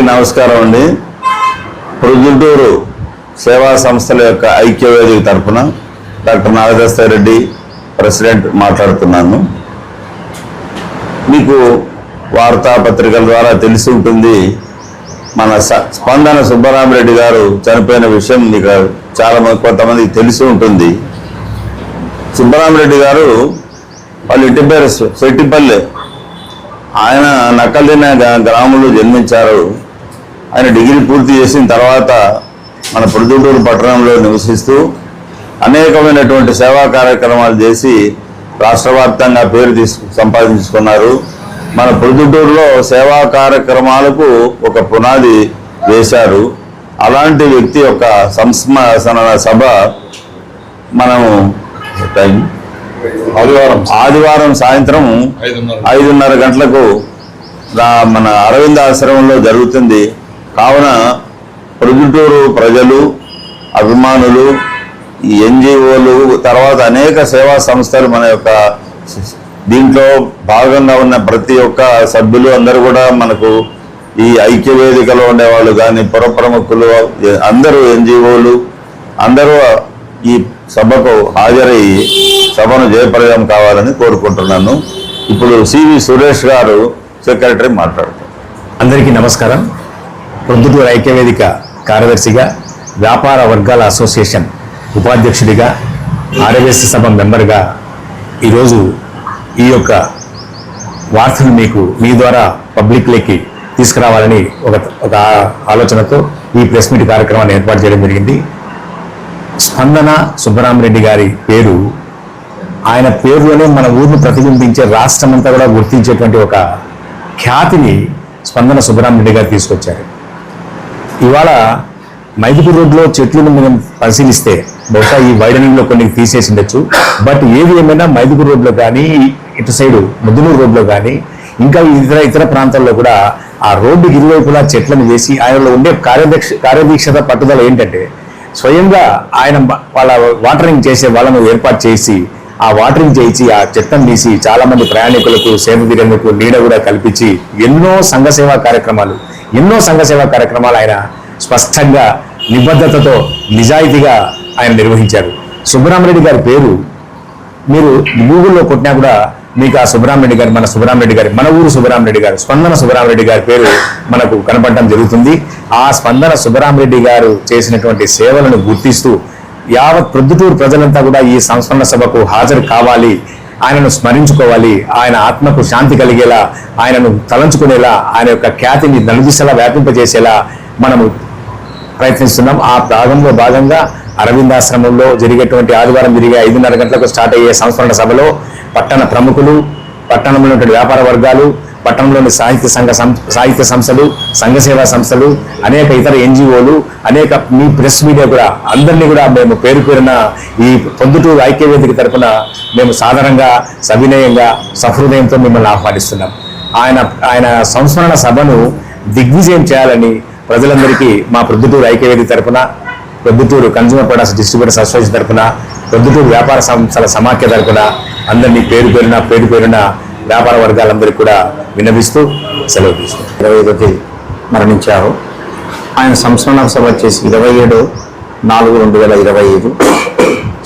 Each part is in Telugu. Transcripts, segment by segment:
అందరికీ నమస్కారం అండి. ప్రొద్దుటూరు సేవా సంస్థల యొక్క ఐక్యవేదిక తరపున డాక్టర్ నాగదస్త రెడ్డి ప్రెసిడెంట్ మాట్లాడుతున్నాను. మీకు వార్తాపత్రికల ద్వారా తెలిసి ఉంటుంది మన స- స్పందన సుబ్బరామరెడ్డి గారు చనిపోయిన విషయం మీకు చాలా మంది కొంతమందికి తెలిసి ఉంటుంది. సుబ్బరామరెడ్డి గారు వాళ్ళ ఇంటి పేరు సె- సెట్టిపల్లె. ఆయన నక్కలిన గ్రామంలో జన్మించారు. ఆయన డిగ్రీ పూర్తి చేసిన తర్వాత మన ప్రొద్దుటూరు పట్టణంలో నివసిస్తూ అనేకమైనటువంటి సేవా కార్యక్రమాలు చేసి రాష్ట్ర వ్యాప్తంగా పేరు తీసుకు సంపాదించుకున్నారు. మన ప్రొద్దుటూరులో సేవా కార్యక్రమాలకు ఒక పునాది వేశారు. అలాంటి వ్యక్తి యొక్క సంస్మరణ సభ మనం టైం? ఆదివారం. ఆదివారం సాయంత్రం ఐదున్నర. గంటలకు మన అరవింద ఆశ్రమంలో జరుగుతుంది. కావున ప్రొద్దుటూరు ప్రజలు అభిమానులు ఈ ఎన్జిఓలు తర్వాత అనేక సేవా సంస్థలు మన యొక్క దీంట్లో భాగంగా ఉన్న ప్రతి ఒక్క సభ్యులు అందరూ కూడా మనకు ఈ ఐక్య వేదికలో ఉండేవాళ్ళు కానీ పుర ప్రముఖులు అందరూ ఎన్జిఓలు అందరూ ఈ సభకు హాజరయ్యి సభను జయప్రదం కావాలని కోరుకుంటున్నాను. ఇప్పుడు సివి సురేష్ గారు సెక్రటరీ మాట్లాడుతారు. అందరికీ నమస్కారం. ప్రొద్దుటూరు ఐక్యవేదిక కార్యదర్శిగా వ్యాపార వర్గాల అసోసియేషన్ ఉపాధ్యక్షుడిగా ఆర్యవేశ సభ మెంబర్గా ఈరోజు ఈ యొక్క వార్తను మీకు మీ ద్వారా పబ్లిక్లోకి తీసుకురావాలని ఒక ఒక ఆలోచనతో ఈ ప్రెస్ మీట్ కార్యక్రమాన్ని ఏర్పాటు చేయడం జరిగింది. స్పందన సుబ్బరామరెడ్డి గారి పేరు ఆయన పేరులోనే మన ఊరిని ప్రతిబింబించే రాష్ట్రమంతా కూడా గుర్తించేటువంటి ఒక ఖ్యాతిని స్పందన సుబ్బరామరెడ్డి గారు తీసుకొచ్చారు. ఇవాళ మైదుపూర్ రోడ్లో చెట్లను మనం పరిశీలిస్తే బహుశా ఈ వైడనింగ్లో కొన్ని తీసేసి ఉండొచ్చు. బట్ ఏది ఏమైనా మైదుపూర్ రోడ్లో కానీ ఇటు సైడు ముద్దునూరు రోడ్లో కానీ ఇంకా ఇతర ఇతర ప్రాంతాల్లో కూడా ఆ రోడ్డుకి ఇరువైపులా చెట్లను వేసి ఆయనలో ఉండే కార్యదక్ష కార్యదీక్షత పట్టుదల ఏంటంటే స్వయంగా ఆయన వాళ్ళ వాటరింగ్ చేసే వాళ్ళను ఏర్పాటు చేసి ఆ వాటరింగ్ చేయించి ఆ చెత్తను తీసి చాలా మంది ప్రయాణికులకు సేవ తీరేందుకు నీడ కూడా కల్పించి ఎన్నో సంఘ సేవా కార్యక్రమాలు ఎన్నో సంఘ సేవా కార్యక్రమాలు ఆయన స్పష్టంగా నిబద్ధతతో నిజాయితీగా ఆయన నిర్వహించారు. సుబ్బరామరెడ్డి గారి పేరు మీరు గూగుల్లో కొట్టినా కూడా మీకు ఆ సుబ్బరామరెడ్డి గారి మన సుబ్బరామరెడ్డి గారి మన ఊరు సుబ్బరామరెడ్డి గారు స్పందన సుబ్బరామరెడ్డి గారి పేరు మనకు కనపడటం జరుగుతుంది. ఆ స్పందన సుబ్బరామరెడ్డి గారు చేసినటువంటి సేవలను గుర్తిస్తూ యావత్ ప్రొద్దుటూరు ప్రజలంతా కూడా ఈ సంస్మరణ సభకు హాజరు కావాలి. ఆయనను స్మరించుకోవాలి. ఆయన ఆత్మకు శాంతి కలిగేలా ఆయనను తలంచుకునేలా ఆయన యొక్క ఖ్యాతిని నలుదిశలా వ్యాపింపజేసేలా మనము ప్రయత్నిస్తున్నాం. ఆ భాగంలో భాగంగా అరవిందాశ్రమంలో జరిగేటువంటి ఆదివారం జరిగే ఐదున్నర గంటలకు స్టార్ట్ అయ్యే సంస్మరణ సభలో పట్టణ ప్రముఖులు పట్టణంలో ఉన్నటువంటి వ్యాపార వర్గాలు పట్టణంలోని సాహిత్య సంఘ సం- సాహిత్య సంస్థలు సంఘ సేవా సంస్థలు అనేక ఇతర ఎన్జిఓలు అనేక మీ ప్రెస్ మీడియా కూడా అందరినీ కూడా మేము పేరు పేరున ఈ పొద్దుటూరు ఐక్యవేదిక తరఫున మేము సాధారణంగా సవినయంగా సహృదయంతో మిమ్మల్ని ఆహ్వానిస్తున్నాం. ఆయన ఆయన సంస్మరణ సభను దిగ్విజయం చేయాలని ప్రజలందరికీ మా ప్రొద్దుటూరు ఐక్యవేది తరపున Proddatur consumer products distributors association తరఫున ప్రొద్దుటూరు వ్యాపార సంస్థల సమాఖ్య తరఫున అందరినీ పేరు పేరున పేరు పేరున వ్యాపార వర్గాలందరికీ కూడా విన్నవిస్తూ సెలవు తీసుకున్నారు ఇరవై ఒకటి మరణించారు. ఆయన సంస్మరణ సభ వచ్చేసి ఇరవై ఏడు నాలుగు రెండు వేల ఇరవై ఐదు.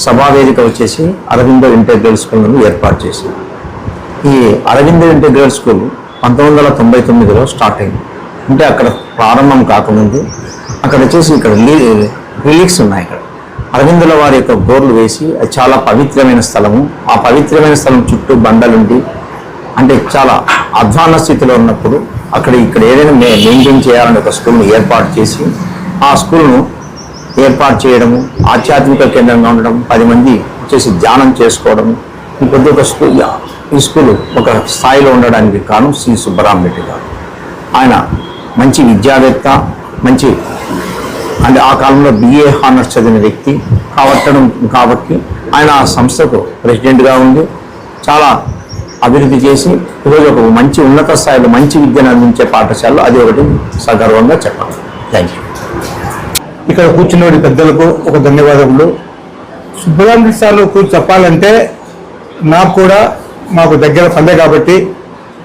సభావేదిక వచ్చేసి అరవిందో ఇంటెగ్రల్ స్కూల్ను ఏర్పాటు చేశారు. ఈ అరవిందో ఇంటెగ్రల్ స్కూల్ పంతొమ్మిది వందల తొంభై తొమ్మిదిలో స్టార్ట్ అయింది. అంటే అక్కడ ప్రారంభం కాకముందు అక్కడ వచ్చేసి ఇక్కడ రిలీక్స్ ఉన్నాయి ఇక్కడ. అరవిందుల వారి యొక్క బోర్లు వేసి అది చాలా పవిత్రమైన స్థలము. ఆ పవిత్రమైన స్థలం చుట్టూ బండలుండి అంటే చాలా అధ్వాన స్థితిలో ఉన్నప్పుడు అక్కడ ఇక్కడ ఏదైనా మే మెయింటైన్ చేయాలని ఒక స్కూల్ను ఏర్పాటు చేసి ఆ స్కూల్ను ఏర్పాటు చేయడము ఆధ్యాత్మిక కేంద్రంగా ఉండడం పది మంది వచ్చేసి ధ్యానం చేసుకోవడం ఇంకొద్ది ఒక స్కూల్ ఈ స్కూల్ ఒక స్థాయిలో ఉండడానికి కారణం శ్రీ సుబ్బరామరెడ్డి గారు. ఆయన మంచి విద్యావేత్త మంచి అంటే ఆ కాలంలో బిఏ హానర్స్ చదివిన వ్యక్తి కావట్టడం కాబట్టి ఆయన ఆ సంస్థకు ప్రెసిడెంట్గా ఉండి చాలా అభివృద్ధి చేసి ఈరోజు ఒక మంచి ఉన్నత స్థాయిలో మంచి విద్యను అందించే పాఠశాలలో అది ఒకటి సగర్వంగా చెప్పాలి. థ్యాంక్ యూ ఇక్కడ కూర్చున్న పెద్దలకు ఒక ధన్యవాదములు. సుబ్బరామరెడ్డి సార్లు కూర్చు చెప్పాలంటే నాకు కూడా మాకు దగ్గర పండే కాబట్టి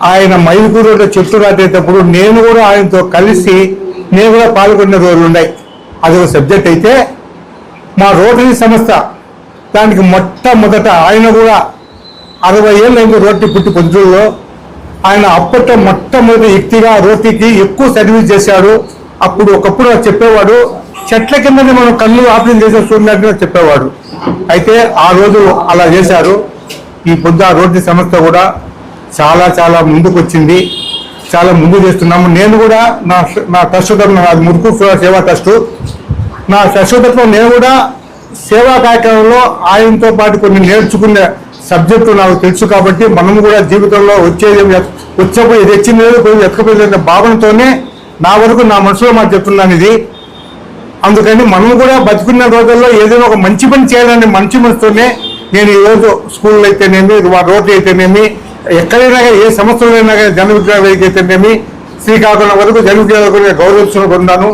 ఆయన మైదుకూరులో చెట్టు నాటేటప్పుడు నేను కూడా ఆయనతో కలిసి నేను కూడా పాల్గొన్న రోజులు ఉన్నాయి. అది ఒక సబ్జెక్ట్ అయితే మా రోటరీ సంస్థ దానికి మొట్టమొదట ఆయన కూడా అరవై ఏళ్ళు అయింది రోటీ పుట్టి పొద్దుల్లో ఆయన అప్పట్లో మొట్టమొదటి వ్యక్తిగా రోటీకి ఎక్కువ సర్వీస్ చేశాడు. అప్పుడు ఒకప్పుడు చెప్పేవాడు చెట్ల కిందనే మనం కళ్ళు ఆపరేషన్ చేసే చూడలేదని చెప్పేవాడు. అయితే ఆ రోజు అలా చేశారు. ఈ పొద్దు ఆ రోడ్డు సంస్థ కూడా చాలా చాలా ముందుకు వచ్చింది చాలా ముందు చేస్తున్నాము. నేను కూడా నా నా ట్రస్ట్ నాది మురుకు సేవా ట్రస్ట్. నా శాశ్వతత్వం నేను కూడా సేవా కార్యక్రమంలో ఆయనతో పాటు కొన్ని నేర్చుకునే సబ్జెక్టు నాకు తెలుసు కాబట్టి మనం కూడా జీవితంలో వచ్చేది వచ్చేపోయి ఇది వచ్చింది కొంచెం ఎక్కకపోయిందనే భావనతోనే నా వరకు నా మనసులో మాట చెప్తున్నాను ఇది. అందుకని మనం కూడా బతుకున్న రోజుల్లో ఏదైనా ఒక మంచి పని చేయాలని మంచి మనసుతోనే నేను ఈ రోజు స్కూల్లో అయితేనేమి రోడ్లు అయితేనేమి ఎక్కడైనా కానీ, ఏ సంవత్సరంలో అయినా కానీ జన విజ్ఞాన వేదిక అయితేనేమి శ్రీకాకుళం వరకు జన విజ్ఞాన గౌరవించుకుని ఉన్నాను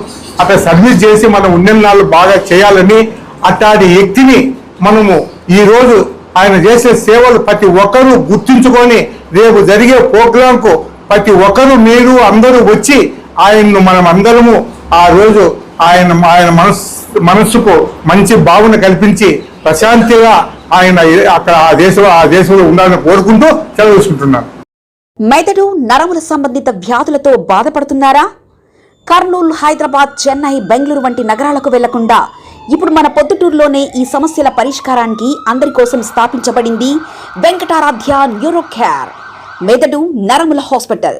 సర్వీస్ చేసి మనం ఉన్నెన్నాళ్ళు బాగా చేయాలని అట్లాంటి వ్యక్తిని మనము ఈ రోజు ఆయన చేసే సేవలు ప్రతి ఒక్కరూ గుర్తించుకొని రేపు జరిగే ప్రోగ్రాంకు ప్రతి ఒక్కరూ మీరు అందరూ వచ్చి ఆయన్ను మనం అందరము ఆ రోజు ఆయన ఆయన మనస్ మనస్సుకు మంచి భావన కల్పించి ప్రశాంతిగా ఆయన అక్కడ ఆ దేశంలో ఆ దేశంలో ఉండాలని కోరుకుంటూ సెలవు తీసుకుంటున్నాను. మెదడు నరముల సంబంధిత వ్యాధులతో బాధపడుతున్నారా? కర్నూలు హైదరాబాద్ చెన్నై బెంగళూరు వంటి నగరాలకు వెళ్ళకుండా ఇప్పుడు మన పొద్దుటూరులోనే ఈ సమస్యల పరిష్కారానికి అందరి కోసం స్థాపించబడింది వెంకటారాధ్య న్యూరో మెదడు నరముల hospital.